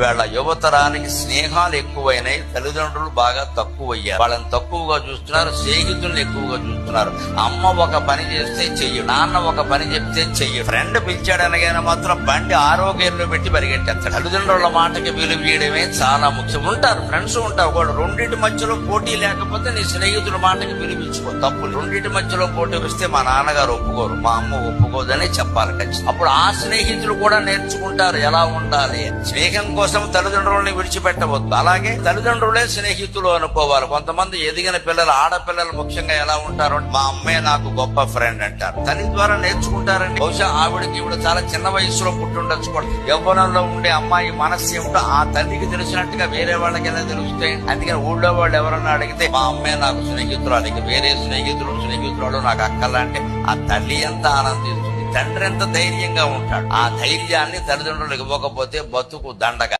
వీళ్ళ యువతరానికి స్నేహాలు ఎక్కువైనాయి తల్లిదండ్రులు బాగా తక్కువయ్యారు. వాళ్ళని తక్కువగా చూస్తున్నారు స్నేహితుల్ని ఎక్కువగా చూస్తున్నారు. అమ్మ ఒక పని చేస్తే చెయ్యి నాన్న ఒక పని చెప్తే చెయ్యి. ఫ్రెండ్ పిలిచాడు అనగానే మాత్రం బండి ఆరోగ్యంలో పెట్టి పరిగెట్టేస్తాడు. తల్లిదండ్రుల మాటకి విలువ ఇవ్వడమే చాలా ముఖ్యం. ఉంటారు ఫ్రెండ్స్ ఉంటారు కూడా. రెండింటి మధ్యలో పోటీ లేకపోతే నీ స్నేహితుల మాటకి విలువించుకో తప్పు రెండింటి మధ్యలో పోటీ వస్తే మా నాన్నగారు ఒప్పుకోరు మా అమ్మ ఒప్పుకోదని చెప్పాలి ఖచ్చితంగా. అప్పుడు ఆ స్నేహితులు కూడా నేర్చుకుంటారు ఎలా ఉండాలి. స్నేహం కోసం తల్లిదండ్రులని విడిచిపెట్టవద్దు. అలాగే తల్లిదండ్రులే స్నేహితులు అనుకోవాలి. కొంతమంది ఎదిగిన పిల్లలు ఆడపిల్లలు ముఖ్యంగా ఎలా ఉంటారు మా అమ్మే నాకు గొప్ప ఫ్రెండ్ అంటారు. తల్లి ద్వారా నేర్చుకుంటారండి. బహుశా ఆవిడకి ఇవిడ చాలా చిన్న వయసులో పుట్టుండొచ్చు కూడా. యవ్వనంలో ఉండే అమ్మాయి మనస్సు ఏమిటో ఆ తల్లికి తెలిసినట్టుగా వేరే వాళ్ళకైనా తెలుస్తాయి. అందుకని ఊళ్ళో వాళ్ళు ఎవరన్నా అడిగితే మా అమ్మే నాకు స్నేహితురాలు. వేరే స్నేహితులు స్నేహితురాలు నాకు అక్కలంటే ఆ తల్లి ఎంత ఆనందిస్తుంది? తండ్రి ఎంత ధైర్యంగా ఉంటాడు? ఆ ధైర్యాన్ని తల్లిదండ్రులు ఇవ్వకపోతే బతుకు దండగా.